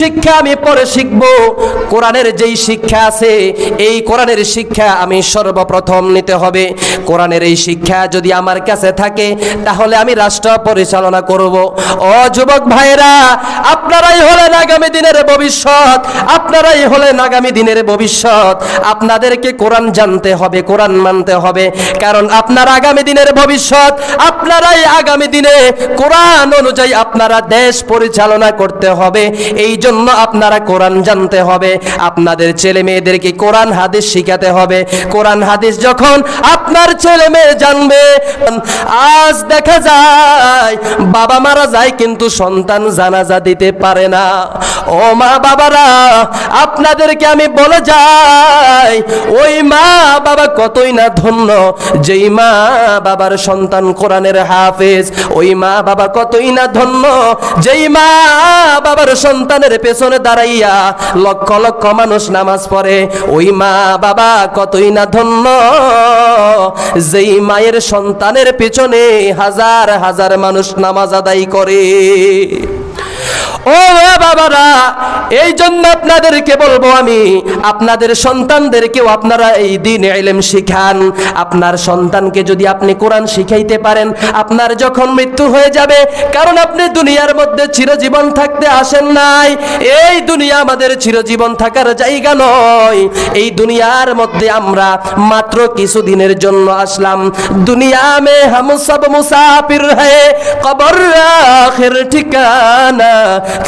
শিক্ষা আমি পরে শিখব। কোরআনের যেই শিক্ষা আছে, এই কোরআনের শিক্ষা আমি সর্বপ্রথম নিতে হবে। কোরআনের এই শিক্ষা যদি আমার কাছে থাকে, তাহলে আমি রাষ্ট্র পরিচালনা করব। ও যুবক ভাইরা আপনারাই হলেন আগামী দিনের ভবিষ্যৎ। আপনারাই হলেন আগামী দিনের ভবিষ্যৎ। আপনাদেরকে কোরআন জানতে হবে, কোরআন মানতে হবে। কারণ আপনার আগামী দিনের ভবিষ্যৎ, আপনারাই আগামী দিনে কোরআন অনুযায়ী আপনারা দেশ পরিচালনা করতে হবে। এই জন্য আপনারা কোরআন জানতে হবে। আপনাদের ছেলে মেয়েদেরকে কোরআন হাদিস শিখাতে হবে। কোরআন হাদিস যখন আপনার ছেলে মেয়ে জানবে, আজ দেখা যায় বাবা মারা যায় কিন্তু সন্তান জানাজা দিতে পারে না। ও মা বাবারা, আপনাদেরকে আমি বলে যাই, ওই মা বাবা কতই না ধন্য, যেই মা বাবার সন্তান কোরআনের হাফেজ, ওই মা বাবা কতই না ধন্য, যেই মা বাবার সন্তানের পেছনে দাঁড়াইয়া লক্ষ লক্ষ মানুষ নামাজ পড়ে, ওই মা বাবা কতই না ধন্য। যেই মায়ের সন্তানের পেছনে হাজার হাজার মানুষ নামাজ আদায় করে। ও বাবারা, এই জন্য আপনাদেরকে বলব আমি, আপনাদের সন্তানদেরকেও আপনারা এই দিন এলেম শিখান। আপনার সন্তানকে যদি আপনি কোরআন শিখাইতে পারেন, আপনার যখন মৃত্যু হয়ে যাবে, কারণ আপনি দুনিয়ার মধ্যে চিরজীবন থাকতে আসেন নাই। এই দুনিয়া আমাদের চিরজীবন থাকার জায়গা নয়। এই দুনিয়ার মধ্যে আমরা মাত্র কিছুদিনের জন্য আসলাম। দুনিয়া মে হাম সব মুসাফির হ্যায় কবর আখির ঠিকানা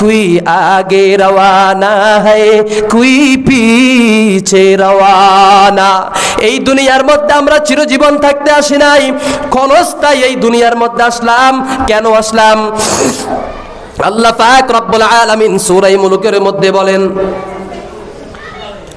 কুই আগে রওয়ানা है কুই পিছে রওয়ানা। এই দুনিয়ার মধ্যে আমরা চিরজীবন থাকতে আসি নাই। ক্ষণস্থায়ী এই দুনিয়ার মধ্যে আসলাম। কেন আসলাম? আল্লাহ পাক রব্বুল আলামিন সূরা মুলুকের মধ্যে বলেন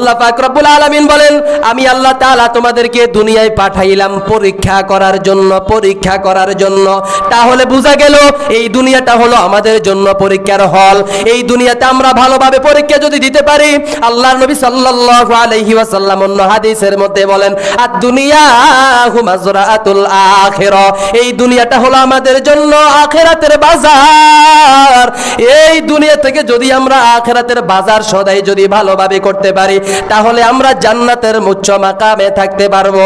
আল্লাহ পাক রব্বুল আলামিন বলেন, আমি আল্লাহ তাআলা তোমাদেরকে দুনিয়ায় পাঠাইলাম পরীক্ষা করার জন্য, পরীক্ষা করার জন্য। তাহলে বোঝা গেল, এই দুনিয়াটা হলো আমাদের জন্য পরীক্ষার হল। এই দুনিয়াতে আমরা ভালোভাবে পরীক্ষা যদি দিতে পারি, আল্লাহর নবী সাল্লাল্লাহু আলাইহি ওয়াসাল্লাম অন্য হাদিসের মধ্যে বলেন আর দুনিয়া হুমাজরাতুল আখিরা। এই দুনিয়াটা হলো আমাদের জন্য আখিরাতের বাজার। এই দুনিয়া থেকে যদি আমরা আখিরাতের বাজার সদাই যদি ভালোভাবে করতে পারি তাহলে আমরা জান্নাতের উচ্চ মাকামে থাকতে পারব।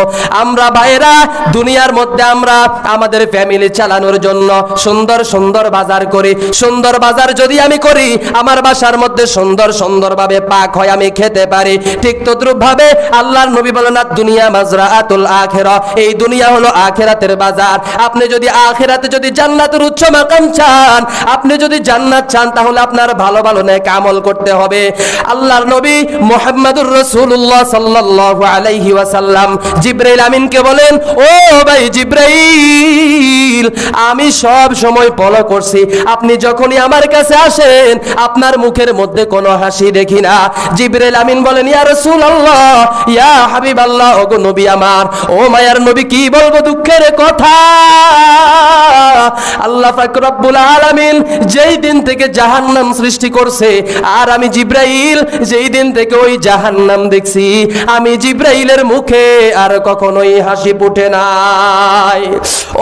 আমরা ভাইরা দুনিয়ার মধ্যে আমরা আমাদের ফ্যামিলি চালানোর জন্য সুন্দর সুন্দর বাজার করি। সুন্দর বাজার যদি আমি করি, আমার বাসার মধ্যে সুন্দর, সুন্দরভাবে পাক হয়, আমি খেতে পারি। ঠিক তদ্রুপ ভাবে আল্লাহর নবী বলেন দুনিয়া মাজরাআতুল আখিরা। এই দুনিয়া হলো আখেরাতের বাজার। আপনি যদি আখেরাতে যদি জান্নাতের উচ্চ মাকাম চান, আপনি যদি জান্নাত চান, তাহলে আপনার ভালো ভালো নেক আমল করতে হবে। আল্লাহর নবী মুহাম্মদুর রাসূলুল্লাহ সাল্লাল্লাহু আলাইহি ওয়াসাল্লাম। জিবরাইল আমিনকে বলেন, ও ভাই জিবরাইল, আমি সব সময় ফলো করছি। আপনি যখনই আমার কাছে আসেন, আপনার মুখের মধ্যে কোনো হাসি দেখি না। জিবরাইল আমিন বলেন, ইয়া রাসূলুল্লাহ, ইয়া হাবিবাল্লাহ, ওগো নবী আমার, ও মায়ার নবী, কি বলব দুঃখের কথা? আল্লাহ পাক রব্বুল আলামিন যেই দিন থেকে জাহান্নাম সৃষ্টি করছে, আর আমি জিব্রাইল, যেই দিন থেকে ওই জাহান্নাম দেখছি। আমি জিব্রাইলের মুখে আর কখনোই হাসি ফুটে নাই।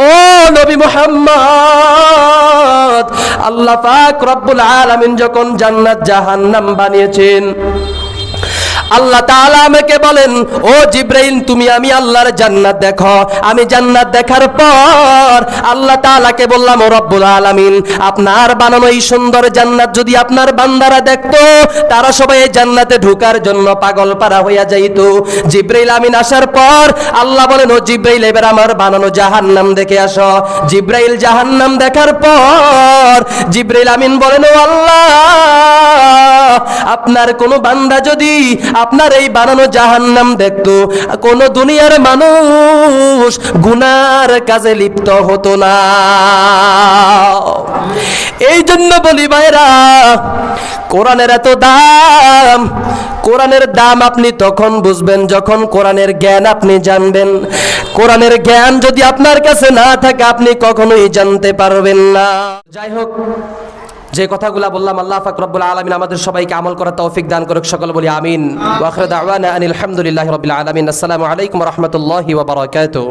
ও নবী মুহাম্মদ, আল্লাহ পাক রব্বুল আলামিন যখন জান্নাত জাহান্নাম বানিয়েছেন আল্লাহ তাআলা আমাকে বলেন, ও জিব্রাইল, তুমি আমি আল্লাহর জান্নাত দেখো। আমি জান্নাত দেখার পর আল্লাহ তাআলাকে বললাম, ও রব্বুল আলামিন, আপনার বানানো এই সুন্দর জান্নাত যদি আপনার বান্দারা দেখতো, তারা সবাই এই জান্নাতে ঢোকার জন্য পাগল পারা হইয়া যাইতো। জিব্রাইল আমিন আসার পর আল্লাহ বলেন, ও জিব্রাইল, এবার আমার বানানো জাহান্নাম দেখে আসো। জিব্রাইল জাহান্নাম দেখার পর জিব্রাইল আমিন বলেন, ও আল্লাহ আপনার কোন বান্দা যদি আপনার এই বানানো জাহান্নাম দেখতো, কোন দুনিয়ার মানুষ গুনার কাজে লিপ্ত হতো না। এই জন্য বলি ভাইরা, কোরআনের এত দাম, কোরআনের দাম আপনি তখন বুঝবেন যখন কোরআনের জ্ঞান আপনি জানবেন। কোরআনের জ্ঞান যদি আপনার কাছে না থাকে, আপনি কখনোই জানতে পারবেন না। যাই হোক যে কথাগুলো বললাম, আল্লাহ পাক আলমিন আমাদের সবাইকে আমল করার তৌফিক দান করুক, সকল বলি আমিন। ওয়া আখিরু আনিল হামদুলিল্লাহি রাব্বিল আলামিন। আসসালামু আলাইকুম রাহমাতুল্লাহি ওয়া বারাকাতুহু।